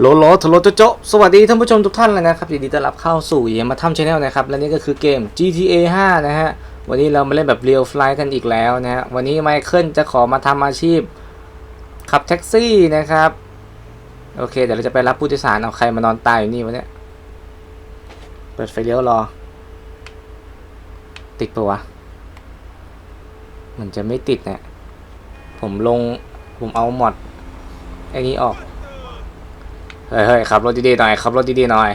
โลโลทโลโจโจสวัสดีท่านผู้ชมทุกท่านเลยนะครับยินดีต้อนรับเข้าสู่เยมาทำชาแนลนะครับ และนี่ก็คือเกม GTA 5 นะฮะ วันนี้เรามาเล่นแบบเรียลไฟล์กันอีกแล้วนะฮะ วันนี้ไมเคิลจะขอมาทำอาชีพ ขับแท็กซี่นะครับ โอเค เดี๋ยวเราจะไปรับผู้โดยสารเอาใครมานอนตายอยู่นี่วะเนี่ย เปิดไฟเลี้ยวรอ ติดปะวะ มันจะไม่ติดเนี่ยผมลง ผมเอาหมดไอ้นี้ออก เฮ้ยเฮ้ยขับรถดีๆหน่อยขับรถดีๆหน่อย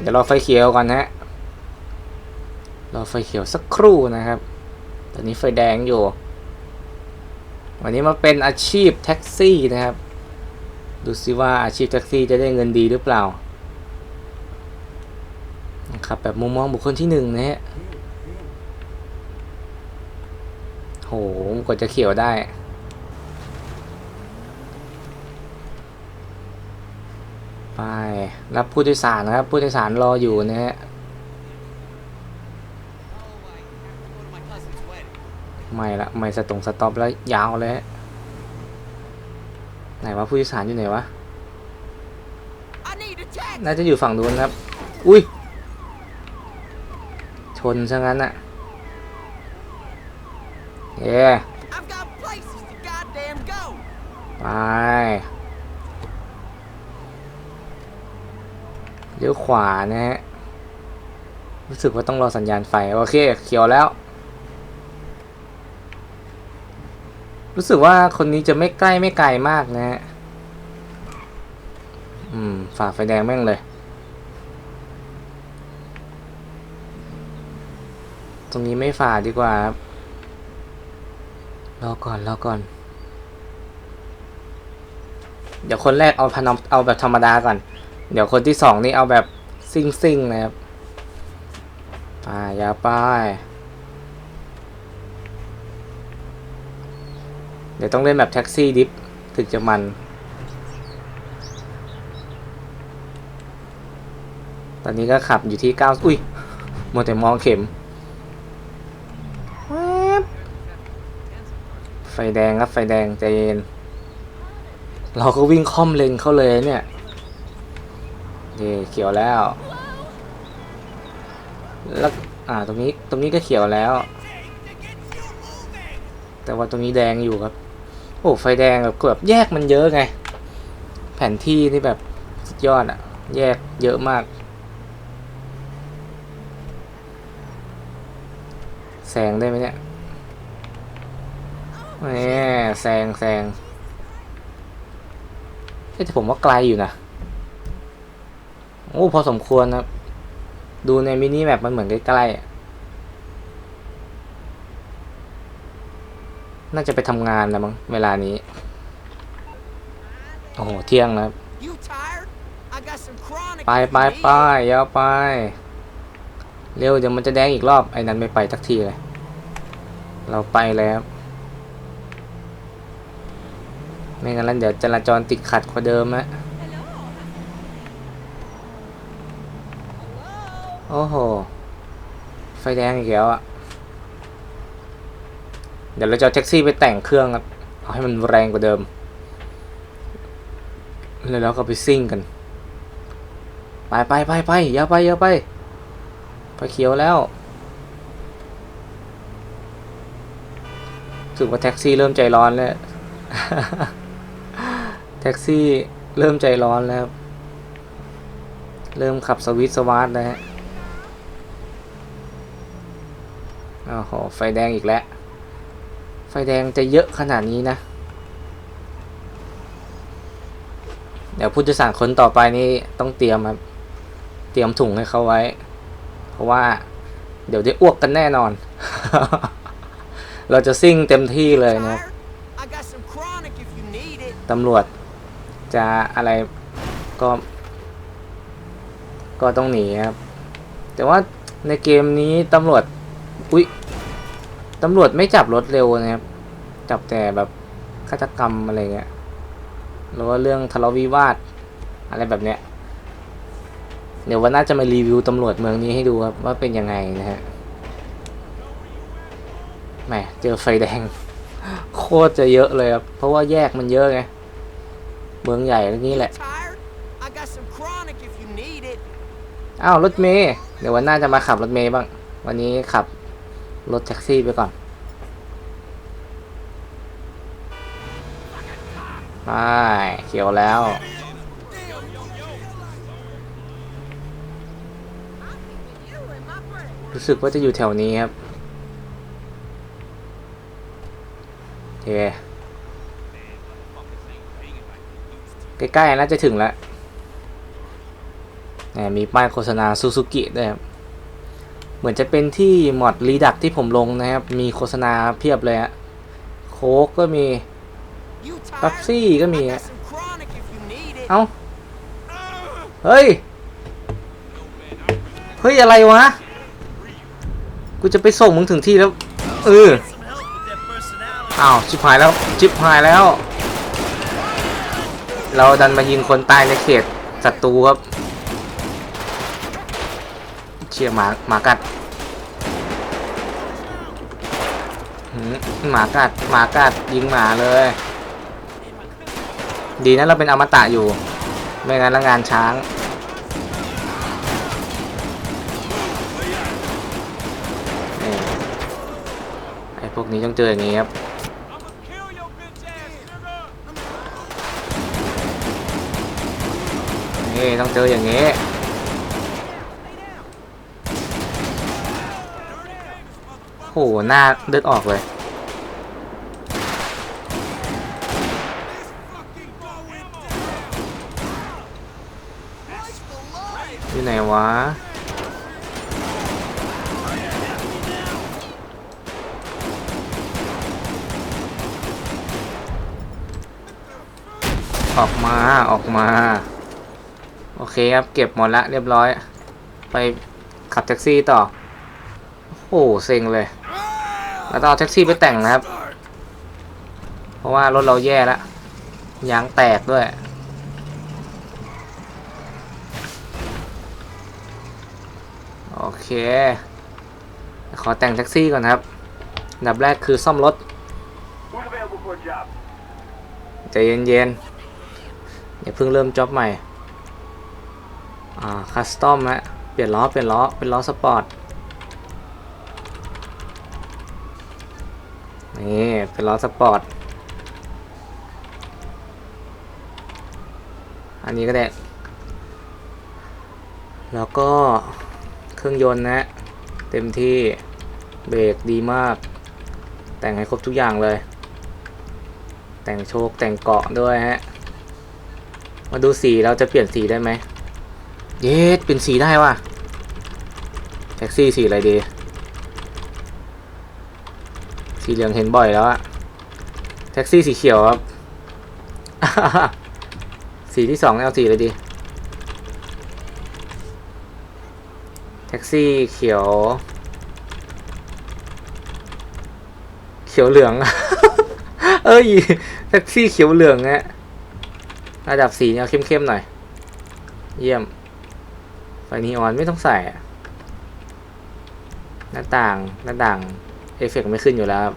เดี๋ยวรอไฟเขียวก่อนนะฮะ รอไฟเขียวสักครู่นะครับ ตอนนี้ไฟแดงอยู่ วันนี้มาเป็นอาชีพแท็กซี่นะครับ ดูซิว่าอาชีพแท็กซี่จะได้เงินดีหรือเปล่าขับแบบมุมมองบุคคลที่หนึ่งนะฮะโหกว่าจะเขียวได้ ไปรับผู้โดยสารนะครับ ผู้โดยสารรออยู่นะฮะไม่ละไม่สตรงสต็อปแล้วยาวเลยฮะไหนวะผู้โดยสารอยู่ไหนวะ I need a taxi. น่าจะอยู่ฝั่งนู้นครับ อุ้ย ชนซะงั้นอะเย้ I've got places to goddamn go. ไป ลี้ยวขวานะฮะ รู้สึกว่าต้องรอสัญญาณไฟ โอเค เขียวแล้ว รู้สึกว่าคนนี้จะไม่ใกล้ไม่ไกลมากนะฮะ อืม ฝ่าไฟแดงแม่งเลย ตรงนี้ไม่ฝ่าดีกว่าครับรอก่อนรอก่อน เดี๋ยวคนแรกเอาพนมเอาแบบธรรมดาก่อน เดี๋ยวคนที่สองนี่เอาแบบซิ่งซิ่งๆนะครับไปอยาวไปเดี๋ยวต้องเล่นแบบแท็กซี่ดิฟถึงจะมัน ตอนนี้ก็ขับอยู่ที่เก้าอุ้ยมัวแต่มองเข็ม ไฟแดงครับไฟแดงใจเย็น เราก็วิ่งค่อมเลนเข้าเลยเนี่ย เย่เขียวแล้ว แล้วอ่าตรงนี้ตรงนี้ก็เขียวแล้ว แต่ว่าตรงนี้แดงอยู่ครับ โอ้ไฟแดงแบบแบบแยกมันเยอะไง แผนที่นี่แบบสุดยอดอะแยกเยอะมากแซงได้ไหมเนี่ยแหมแซงแซงแต่ผมว่าไกลอยู่นะ โอ้พอสมควรนะครับ ดูในมินิแมปมันเหมือนใกล้ๆอะน่าจะไปทำงานแล้วมั้งเวลานี้ โอ้โห เที่ยงแล้ว You tired? I got some chronic. ไป if you ไป need ไป it. ยาวไป เร็วเดี๋ยวมันจะแดงอีกรอบ ไอ้นั้นไม่ไปทักทีเลย เราไปแล้วไม่งั้นแล้วเดี๋ยวจราจรติดขัดกว่าเดิมนะ อ้โห ไฟแดงอีกแล้วอะเดี๋ยวเราจะแท็กซี่ไปแต่งเครื่องครับเอาให้มันแรงกว่าเดิม แล้วเราก็ไปซิ่งกัน ไปไปไปไปอย่าไปอย่าไปไฟเขียวแล้วรู้สึกว่าแท็กซี่เริ่มใจร้อนแล้ว แท็กซี่เริ่มใจร้อนแล้ว เริ่มขับสวิตช์สวาร์ทแล้วฮะโอ้โหไฟแดงอีกแล้ว ไฟแดงจะเยอะขนาดนี้นะ เดี๋ยวผู้โดยสารคนต่อไปนี่ต้องเตรียมครับ เตรียมถุงให้เขาไว้ เพราะว่า เดี๋ยวได้อ้วกกันแน่นอน เราจะซิ่งเต็มที่เลยนะตำรวจจะอะไรก็ ก็ต้องหนีครับ แต่ว่าในเกมนี้ตำรวจ อุ๊ย ตำรวจไม่จับรถเร็วนะครับ จับแต่แบบฆาตกรรมอะไรเงี้ย หรือว่าเรื่องทะเลาะวิวาท อะไรแบบเนี้ย เดี๋ยววันหน้าจะมารีวิวตำรวจเมืองนี้ให้ดูครับว่าเป็นยังไงนะฮะ แหมเจอไฟแดง โคตรจะเยอะเลยครับ เพราะว่าแยกมันเยอะไง เมืองใหญ่นี่แหละ อ้าวรถเมย์เดี๋ยววันหน้าจะมาขับรถเมย์บ้าง วันนี้ขับ รถแท็กซี่ไปก่อน ไป เขียวแล้ว รู้สึกว่าจะอยู่แถวนี้ครับโอเค ใกล้ๆน่าจะถึงแล้วแหมมีป้ายโฆษณาซูซูกิด้วยครับ เหมือนจะเป็นที่มอดรีดักที่ผมลงนะครับ มีโฆษณาเพียบเลยฮะโค้กก็มี You เป๊ป tired? ซี่ก็มีฮะเอ้า เฮ้ย เฮ้ย อะไรวะ กูจะไปส่งมึงถึงที่แล้ว เอออ้าว ชิบหายแล้ว ชิบหายแล้ว เราดันมายิงคนตายในเขตศัตรูครับ เชี่ยหมาหมากัดหมากัดหมากัดยิงหมาเลย ดีนะเราเป็นอมตะอยู่ ไม่งั้นละงานช้าง ไอ้พวกนี้ต้องเจออย่างนี้ครับนี่ต้องเจออย่างนี้ โหหน้าเลือดออกเลย อยู่ไหนวะออกมาออกมา โอเคครับ เก็บหมดละเรียบร้อย ไปขับแท็กซี่ต่อ โอ้โหเซ็งเลย แล้วต้องเอาแท็กซี่ไปแต่งนะครับ เพราะว่ารถเราแย่แล้วยางแตกด้วย โอเค ขอแต่งแท็กซี่ก่อนครับอันดับแรกคือซ่อมรถ Who's available for a job? ใจเย็นๆอย่าเพิ่งเริ่มจ็อบใหม่ อ่า คัสตอมฮะเปลี่ยนล้อ เปลี่ยนล้อ เป็นล้อสปอร์ต นี่เป็นล้อสปอร์ต อันนี้ก็ได้ แล้วก็เครื่องยนต์นะ เต็มที่เบรกดีมาก แต่งให้ครบทุกอย่างเลย แต่งโชคแต่งเกาะด้วยฮะ มาดูสีเราจะเปลี่ยนสีได้ไหม เย็ดเปลี่ยนสีได้ว่ะแท็กซี่สีอะไรดี สีเหลืองเห็นบ่อยแล้วอะแท็กซี่สีเขียวครับ สีที่สองเอาสีอะไรดี แท็กซี่เขียว เขียวเหลือง เอ้ย แท็กซี่เขียวเหลืองฮะระดับสีเอาเข้มๆหน่อย เยี่ยม ไฟนีออนไม่ต้องใส่อะหน้าต่างหน้าต่าง เอฟเฟกต์ไม่ขึ้นอยู่แล้วครับ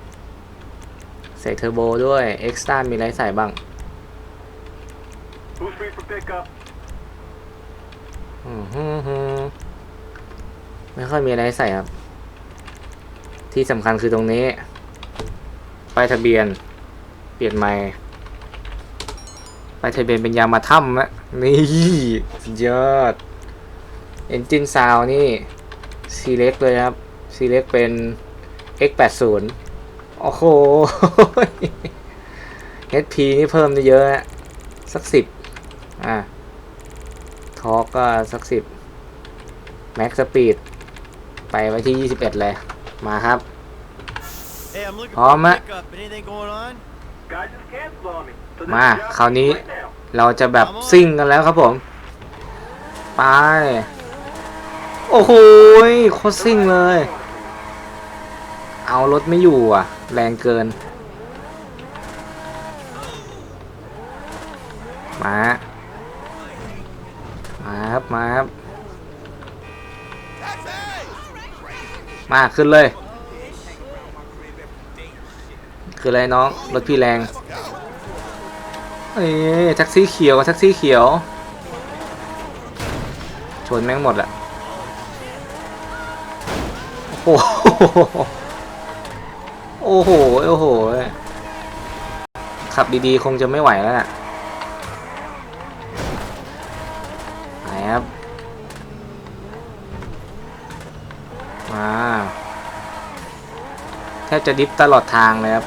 ใส่เทอร์โบด้วย เอ็กซ์ต a มีอะไรใส่บ้าง Who's free for pickup? อืมฮึ่มฮึ่มไม่ค่อยมีอะไรให้ใส่ครับ ที่สำคัญคือตรงนี้ป้ายทะเบียน เปลี่ยนใหม่ป้ายทะเบียนเป็นยามาถ้ำนะนี่สุดยอดเอนจินซาวนี่ซีเล็กเลยครับซีเล็กเป็น X80 โอ้โห HP นี่เพิ่มได้เยอะนะสักสิบอะทอร์กก็สักสิบแม็กสปีดไปไว้ที่ 21 เลย มาครับ Hey, I'm looking Oh, for ma- a pickup. Anything going on? Guy just canceled on me. So this มา is a job คราวนี้ right now. เราจะแบบซิ่งกันแล้วครับผม ไป โอ้โหยโคตรซิ่งเลย เอารถไม่อยู่อะ แรงเกิน มา มาครับ มาครับ มาขึ้นเลยขึ้นเลยน้อง รถพี่แรง เอ้แท็กซี่เขียว แท็กซี่เขียว ชนแม่งหมดแหละโอ้โห โอ้โห โอ้โห ขับดีๆ คงจะไม่ไหวแล้วนะไปครับ มาแทบจะดิฟตลอดทางเลยครับ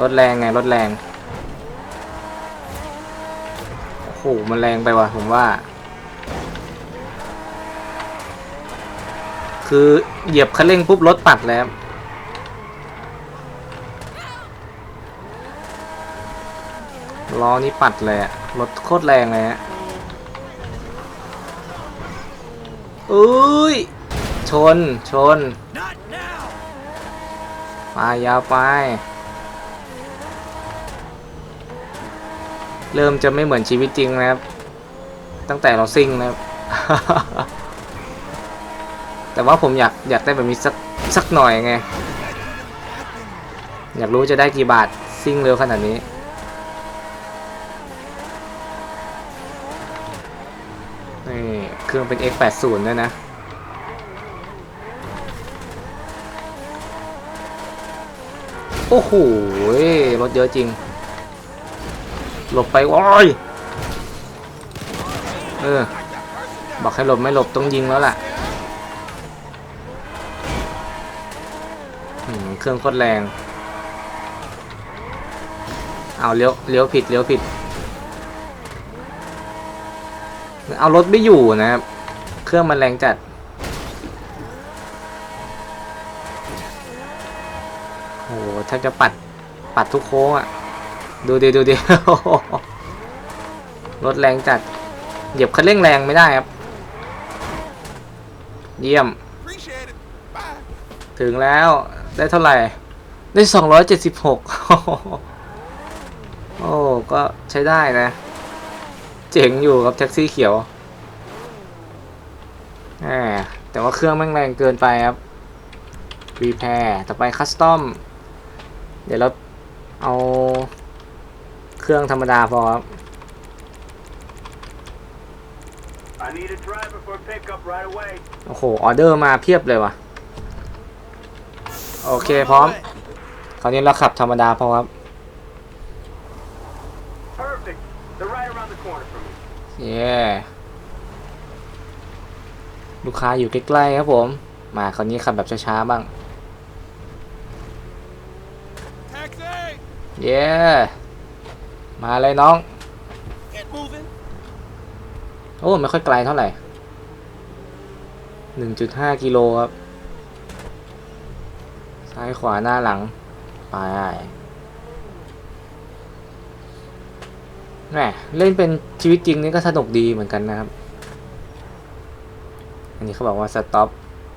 รถแรงไง รถแรง โอ้โห มันแรงไปว่ะ ผมว่า คือเหยียบคันเร่งปุ๊บรถปัดแล้วล้อนี้ปัดเลยอะรถโคตรแรงเลยฮะเอ้ย ชน ชน ไปยาวไป เริ่มจะไม่เหมือนชีวิตจริงนะครับ ตั้งแต่เราซิ่งนะครับ แต่ว่าผมอยากอยากได้แบบนี้สักสักหน่อยไง อยากรู้จะได้กี่บาทซิ่งเร็วขนาดนี้นี่เครื่องเป็น X80 ด้วยนะโอ้โหรถเยอะจริง หลบไปโอ้ย เออ บอกให้หลบไม่หลบต้องยิงแล้วล่ะ เครื่องโคตรแรง เอาเลี้ยวเลี้ยวผิดเลี้ยวผิด เอารถไม่อยู่นะครับ เครื่องมันแรงจัด โอ้โหแทบจะปัดปัดทุกโค้งอะ่ะ ดูดิดูดิรถแรงจัด เหยียบคันเร่งแรงไม่ได้ครับ เยี่ยม Appreciate it. Bye. ถึงแล้ว ได้เท่าไหร่ ได้สองร้อยเจ็ดสิบหกโอ้ก็ใช้ได้นะ เจ๋งอยู่ครับแท็กซี่เขียวแหมแต่ว่าเครื่องแม่งแรงเกินไปครับรีแพร์ต่อไปคัสตอม เดี๋ยวเราเอาเครื่องธรรมดาพอครับ I need a driver for pickup right away. โอ้โห ออเดอร์มาเพียบเลยว่ะ โอเคพร้อม คราวนี้เราขับธรรมดาพอครับ Perfect. They're right around the corner from me. เย้ลูกค้าอยู่ใกล้ๆครับผม มาคราวนี้ขับแบบช้าๆบ้าง Taxi. เย้มาเลยน้อง Get moving. โอ้ไม่ค่อยไกลเท่าไหร่หนึ่งจุดห้ากิโลครับ ซ้ายขวาหน้าหลัง ไปแหมเล่นเป็นชีวิตจริงนี่ก็สนุกดีเหมือนกันนะครับ อันนี้เขาบอกว่าสต็อป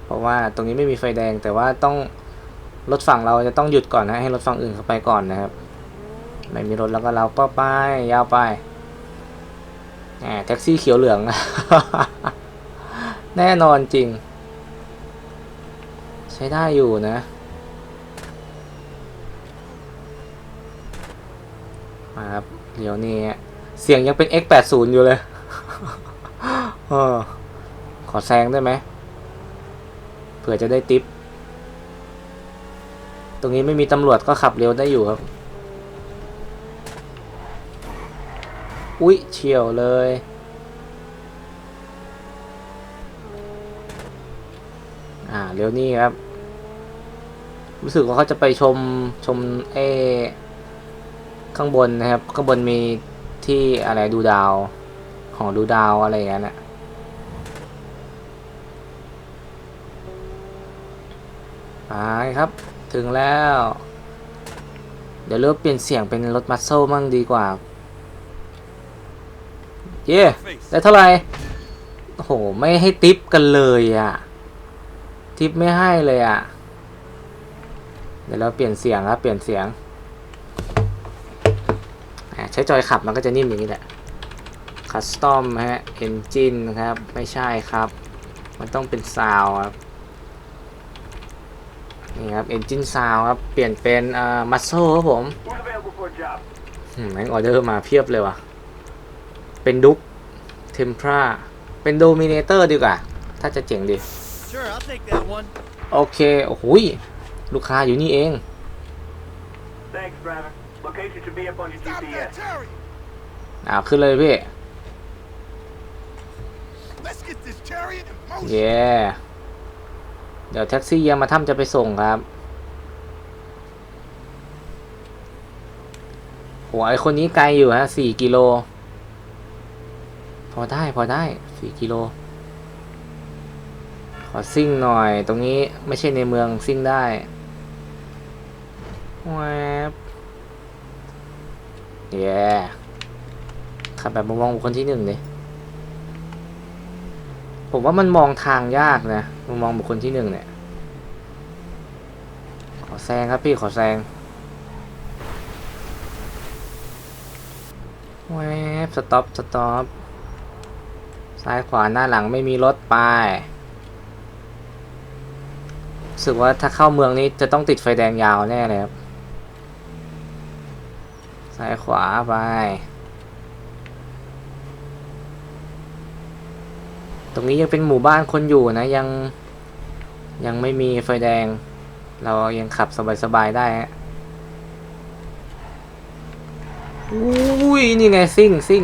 เพราะว่าตรงนี้ไม่มีไฟแดงแต่ว่าต้องรถฝั่งเราจะต้องหยุดก่อนนะให้รถฝั่งอื่นเข้าไปก่อนนะครับ ไม่มีรถแล้วก็เราก็ไปยาวไปแหมแท็กซี่เขียวเหลือง แน่นอนจริง ใช้ได้อยู่นะ มาครับเดี๋ยวนี้เสียงยังเป็น X80 อยู่เลยออขอแซงได้ไหมเผื่อจะได้ติปตรงนี้ไม่มีตำรวจก็ขับเร็วได้อยู่ครับ อุ๊ยเฉียวเลย อ่าเร็วนี่ครับ รู้สึกว่าเขาจะไปชมชมเอ ข้างบนนะครับ ข้างบนมีที่อะไรดูดาวหอดูดาวอะไรอย่างนั้นนะไปครับ ถึงแล้ว เดี๋ยวเริ่มเปลี่ยนเสียงเป็นรถมัสเซลมั่งดีกว่า เย้ได้เท่าไหร่โอ้โห ไม่ให้ติปกันเลยอะ ทิปไม่ให้เลยอะ เดี๋ยวเราเปลี่ยนเสียงครับ เปลี่ยนเสียง ใช้จอยขับมันก็จะนิ่มอย่างนี้แหละคัสตอมฮะเอนจินครับ ไม่ใช่ครับ มันต้องเป็นซาวครับ นี่ครับ engine sound ครับ เปลี่ยนเป็นอ่า muscle ครับผม Who's available for a job? อืมแม่งออเดอร์มาเพียบเลยว่ะ เป็นดุ๊กเทมพราเป็นโดมิเนเตอร์ดีกว่า ถ้าจะเจ๋งดี Sure, I'll take that one. โอเค โอ้โหยลูกค้าอยู่นี่เอง Thanks, driver. Location should be up on your Stop that GPS. chariot. อ่าขึ้นเลยพี่ Let's get this chariot in motion. เย้เดี๋ยวแท็กซี่ยามาถ้ำจะไปส่งครับโหไอคนนี้ไกลอยู่ฮะสี่กิโล พอได้พอได้สี่กิโล ขอซิ่งหน่อย ตรงนี้ไม่ใช่ในเมืองซิ่งได้แวบ เย้ขับแบบมองบุคคลที่หนึ่งเลยผมว่ามันมองทางยากนะมุมมองบุคคลที่หนึ่งเนี่ย ขอแซงครับพี่ขอแซงแวบสต็อปสต็อปซ้ายขวาหน้าหลังไม่มีรถไปรู้สึกว่าถ้าเข้าเมืองนี้จะต้องติดไฟแดงยาวแน่เลยครับ ซ้ายขวาไป ตรงนี้ยังเป็นหมู่บ้านคนอยู่นะ ยังยังไม่มีไฟแดง เรายังขับสบายๆได้ฮะอุ้ย นี่ไงซิ่งซิ่ง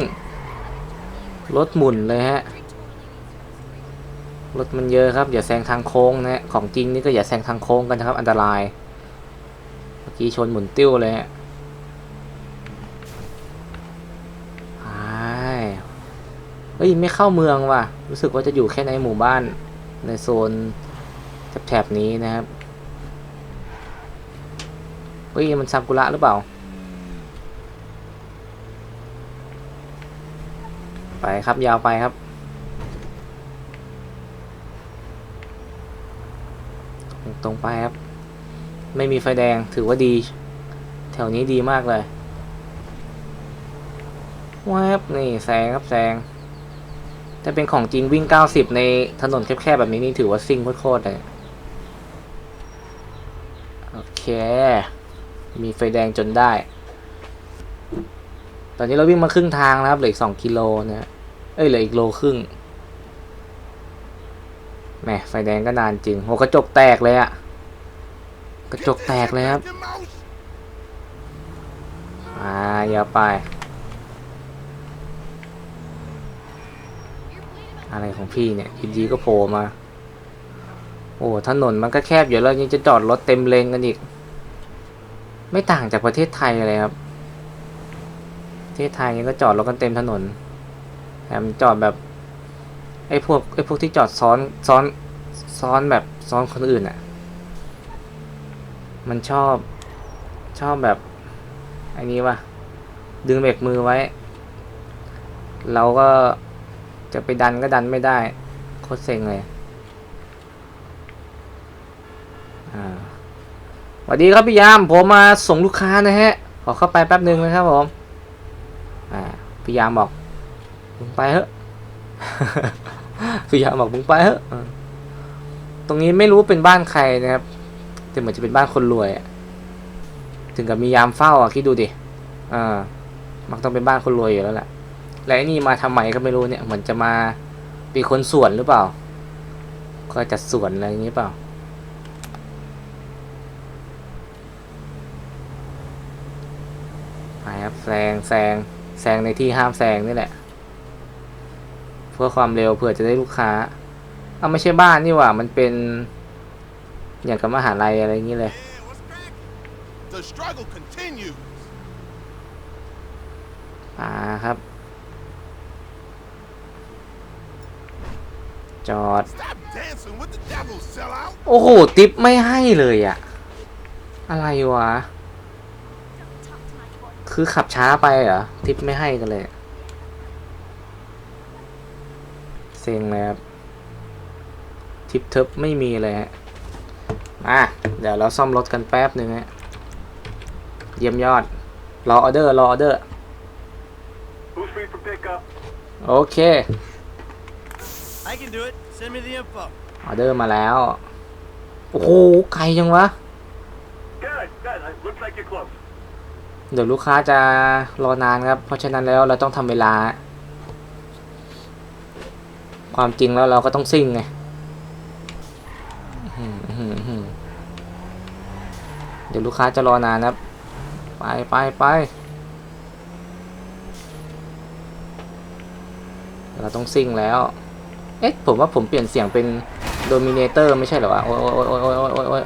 รถหมุนเลยฮะ รถมันเยอะครับ อย่าแซงทางโค้งนะฮะ ของจริงนี่ก็อย่าแซงทางโค้งกันนะครับ อันตราย เมื่อกี้ชนหมุนติ้วเลยฮะไปเฮ้ยไม่เข้าเมืองว่ะ รู้สึกว่าจะอยู่แค่ในหมู่บ้านในโซนแถบนี้นะครับเฮ้ยมันซากุระหรือเปล่า ไปครับยาวไปครับ ตรงไปครับ ไม่มีไฟแดงถือว่าดี แถวนี้ดีมากเลยแวบนี่แซงครับแซง ถ้าเป็นของจริงวิ่ง 90 ในถนนแคบๆแบบนี้นี่ถือว่าซิ่งโคตรๆเลย โอเค มีไฟแดงจนได้ ตอนนี้เราวิ่งมาครึ่งทางแล้วครับ เหลืออีกสองกิโลนะ เอ้ยเหลืออีกโลครึ่ง แหมไฟแดงก็นานจริง โหกระจกแตกเลยอะกระจกแตกเลยครับ อ่าอย่าไป อะไรของพี่เนี่ยอยีก็โผล่มา โอ้ถนนมันก็แคบอยู่แล้วยังจะจอดรถเต็มเลนกันอีก ไม่ต่างจากประเทศไทยเลยครับ ประเทศไทยยังก็จอดรถกันเต็มถนนแถมจอดแบบไอ้พวกไอ้พวกที่จอดซ้อนซ้อนซ้อนแบบซ้อนคนอื่นอะ่ะ มันชอบชอบแบบอันนี้วะดึงเบรกมือไว้ เราก็ จะไปดันก็ดันไม่ได้ โคตรเซ็งเลยอ่าสวัสดีครับพี่ยาม ผมมาส่งลูกค้านะฮะ ขอเข้าไปแป๊บหนึ่งนะครับผมอ่าพี่ยามบอกมึงไปเถอะพี่ยามบอกมึงไปเถอะตรงนี้ไม่รู้เป็นบ้านใครนะครับ แต่เหมือนจะเป็นบ้านคนรวยถึงกับมียามเฝ้าอะคิดดูดิอ่า มักต้องเป็นบ้านคนรวยอยู่แล้วแหละ และไอ้นี่มาทำไมก็ไม่รู้เนี่ยเหมือนจะมาเป็นคนสวนหรือเปล่า ก็จัดสวนอะไรอย่างนี้เปล่า ไปครับแซงแซงแซงในที่ห้ามแซงนี่แหละ เพื่อความเร็วเผื่อจะได้ลูกค้าเอาไม่ใช่บ้านนี่หว่า มันเป็นอย่างกับมหาลัยอะไรอย่างนี้เลย Yeah, what's cracking? The struggle continues. อ่าครับ จอด Stop dancing with the devil, sellout. โอ้โห ติปไม่ให้เลยอะอะไรวะ คือขับช้าไปเหรอ ติปไม่ให้กันเลย เซ็งเลยครับ ทิปเทิบไม่มีเลยฮะอะเดี๋ยวเราซ่อมรถกันแป๊บหนึ่งฮะ เยี่ยมยอด รอออเดอร์ รอออเดอร์ Who's free for pickup? โอเค I can do it. Send me the info. ออเดอร์มาแล้ว โอ้โหไกลจังวะ Uh, looks like you're close. เดี๋ยวลูกค้าจะรอนานครับ เพราะฉะนั้นแล้วเราต้องทำเวลา ความจริงแล้วเราก็ต้องซิ่งไงอื้อหืออื้อหือเดี๋ยวลูกค้าจะรอนานครับ ไปไปไปเราต้องซิ่งแล้วเอ๊ะ ผมว่าผมเปลี่ยนเสียงเป็นโดมิเนเตอร์ไม่ใช่เหรอวะ โอ้ยโอ้ยโอ้ยโอ้ยโอ้ยโอ้ยโอ้ย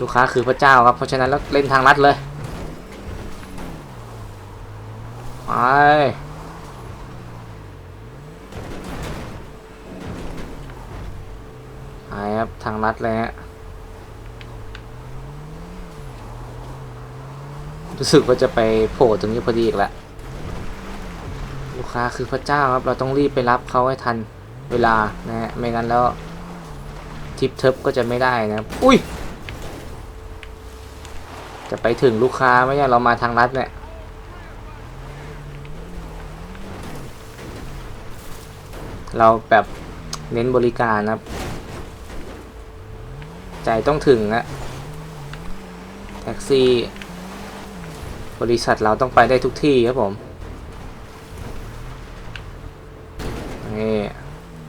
ลูกค้าคือพระเจ้าครับ เพราะฉะนั้นแล้วเล่นทางลัดเลย ไป ไปครับทางลัดเลยฮะ รู้สึกว่าจะไปโผล่ตรงนี้พอดีอีกแล้ว กค้าคือพระเจ้าครับ เราต้องรีบไปรับเขาให้ทันเวลานะฮะไม่งั้นแล้วทิปเทิปก็จะไม่ได้นะครับอุ้ย จะไปถึงลูกค้าไหมเนี่ยเรามาทางลัดเนี่ยเราแบบเน้นบริการนะครับ ใจต้องถึงนะแท็กซี่ บริษัทเราต้องไปได้ทุกที่ครับผม นี่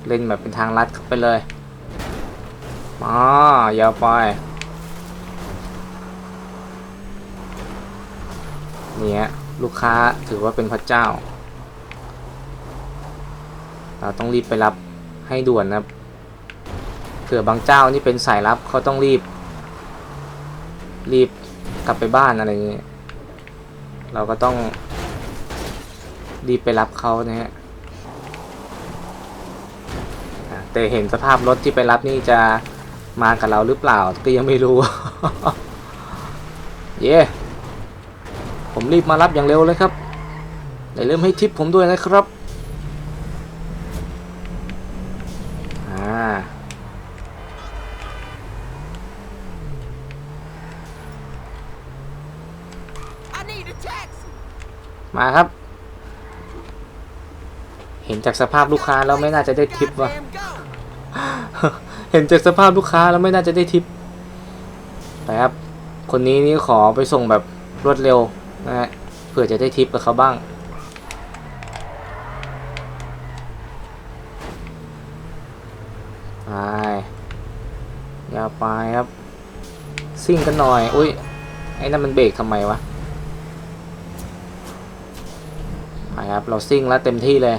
เล่นแบบเป็นทางลัดเข้าไปเลยอ๋อยาวไปเนี่ยลูกค้าถือว่าเป็นพระเจ้า เราต้องรีบไปรับให้ด่วนนะเผื่อบางเจ้านี่เป็นสายลับเขาต้องรีบ รีบกลับไปบ้านอะไรอย่างเงี้ยเราก็ต้องรีบไปรับเขานะฮะอะ แต่เห็นสภาพรถที่ไปรับนี่จะมากับเราหรือเปล่าก็ยังไม่รู้ เย่ผมรีบมารับอย่างเร็วเลยครับอย่าลืมให้ทิปผมด้วยนะครับอ่า I need a taxi. มาครับ เห็นจากสภาพลูกค้าแล้วไม่น่าจะได้ทิปว่ะ Goddamn go. เห็นจากสภาพลูกค้าแล้วไม่น่าจะได้ทิปไปครับ คนนี้นี่ขอไปส่งแบบรวดเร็วนะฮะเผื่อจะได้ทิปกับเขาบ้าง ไปอย่าไปครับ ซิ่งกันหน่อย อุ้ย ไอ้นั่นมันเบรกทำไมวะ ไปครับ เราซิ่งแล้วเต็มที่เลย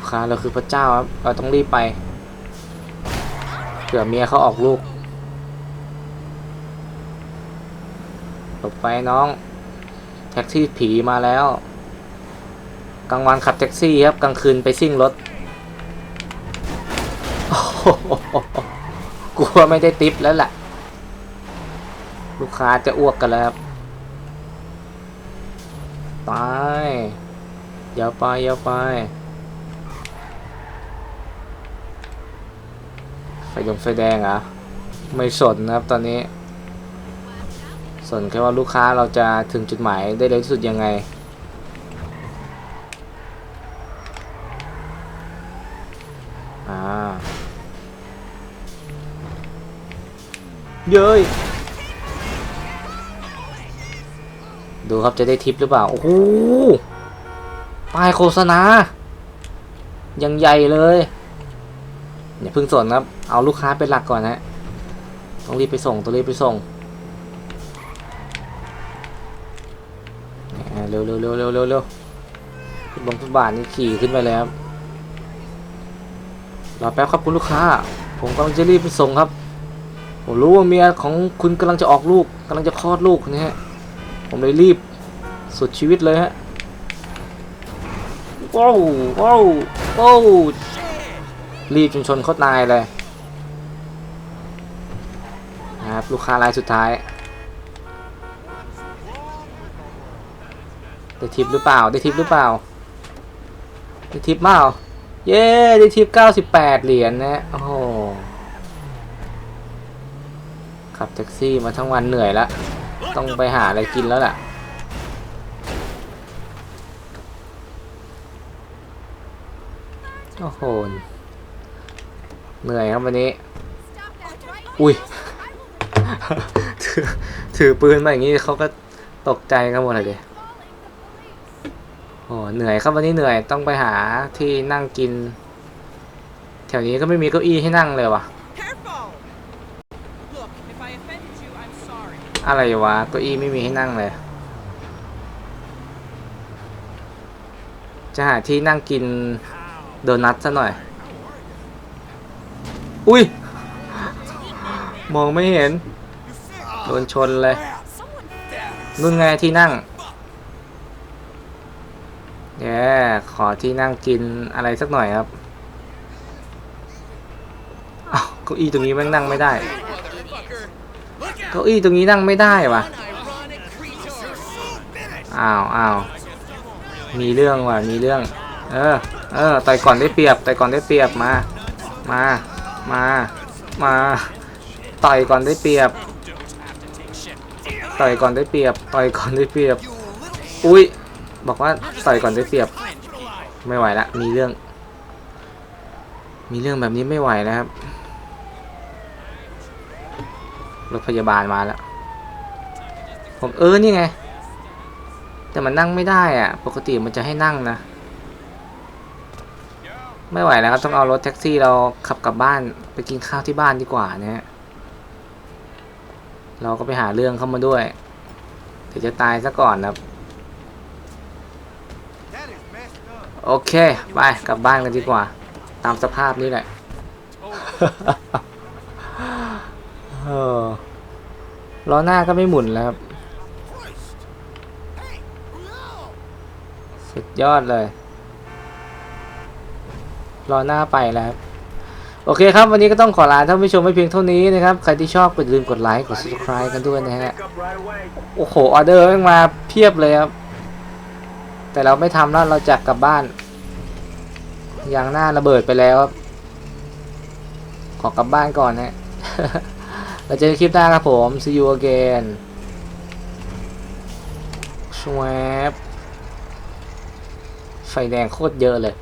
ลูกค้าเราคือพระเจ้าครับ เราต้องรีบไปเผื่อเมียเขาออกลูกหลบไปน้อง แท็กซี่ผีมาแล้ว กลางวันขับแท็กซี่ครับ กลางคืนไปซิ่งรถกลัวไม่ได้ติปแล้วแหละลูกค้าจะอ้วกกันแล้วครับไปอย่าไปอย่าไป ไฟ ดงไฟแดงอะไม่สนนะครับตอนนี้ สนแค่ว่าลูกค้าเราจะถึงจุดหมายได้เร็วที่สุดยังไงอ่าเย้ยดูครับจะได้ทิปหรือเปล่า โอ้โหป้ายโฆษณายังใหญ่เลย อย่าเพึ่งสนครับ เอาลูกค้าเป็นหลักก่อนนะต้องรีบไปส่งต้องรีบไปส่งเร็วเร็วเร็วเร็วเร็วเร็วขึ้นบนฟุตบาทนี่ขี่ขึ้นไปเลยครับรอแป๊บครับคุณลูกค้า ผมกำลังจะรีบไปส่งครับผมรู้ว่าเมียของคุณกำลังจะออกลูกกำลังจะคลอดลูกนะฮะผมเลยรีบสุดชีวิตเลยฮะว้าวว้าวว้าวรีบจนชนเขาตายเลยนะครับ ลูกค้ารายสุดท้ายได้ทิปหรือเปล่าได้ทิปหรือเปล่าได้ทิปเปล่าเย้ได้ทิป98เหรียญนะโอ้โหขับแท็กซี่มาทั้งวันเหนื่อยแล้วต้องไปหาอะไรกินแล้วล่ะโอ้โหเหนื่อยครับวันนี้ อุ้ย ถือถือปืนมาอย่างนี้เขาก็ตกใจกันหมดเลยดิโอ้เหนื่อยครับวันนี้เหนื่อยต้องไปหาที่นั่งกิน แถวนี้ก็ไม่มีเก้าอี้ให้นั่งเลยว่ะ Careful! Look, if I offended you, I'm sorry. อะไรวะเก้าอี้ไม่มีให้นั่งเลย จะหาที่นั่งกินโดนัทซะหน่อย อุ้ย มองไม่เห็น โดนชนเลยนู่นไงที่นั่งแย่ขอที่นั่งกินอะไรสักหน่อยครับอ้าเก้าอี้ตรงนี้แม่งนั่งไม่ได้เก้าอี้ตรงนี้นั่งไม่ได้วะอ้าวอ้าวมีเรื่องว่ะมีเรื่อง เออ เออต่อยก่อนได้เปรียบต่อยก่อนได้เปรียบมา มา มา มา ต่อยก่อนได้เปรียบ ต่อยก่อนได้เปรียบ ต่อยก่อนได้เปรียบ อุ้ย บอกว่าต่อยก่อนได้เปรียบ ไม่ไหวละ มีเรื่อง มีเรื่องแบบนี้ไม่ไหวแล้วครับ รถพยาบาลมาแล้ว ผมเออ นี่ไง แต่มันนั่งไม่ได้อะ ปกติมันจะให้นั่งนะ ไม่ไหวแล้วครับ ต้องเอารถแท็กซี่เราขับกลับบ้าน ไปกินข้าวที่บ้านดีกว่านะฮะ เราก็ไปหาเรื่องเข้ามาด้วยเดี๋ยวจะตายซะก่อนนะครับ โอเค ไปกลับบ้านกันดีกว่า ตามสภาพนี้แหละล้อหน้าก็ไม่หมุนแล้วครับ สุดยอดเลยรอหน้าไปแล้วครับ โอเคครับ วันนี้ก็ต้องขอลาท่านผู้ชมไว้เพียงเท่านี้นะครับ ใครที่ชอบก็อย่าลืมกดไลค์กด subscribe กันด้วยนะฮะโอ้โหออเดอร์ม่งมาเพียบเลยครับ แต่เราไม่ทำแล้วเราจักกลับบ้านยางหน้าระเบิดไปแล้วครับขอกลับบ้านก่อนนะเราเจอคลิปหน้าครับผม see you again ชวบไฟแดงโคตรเยอะเลย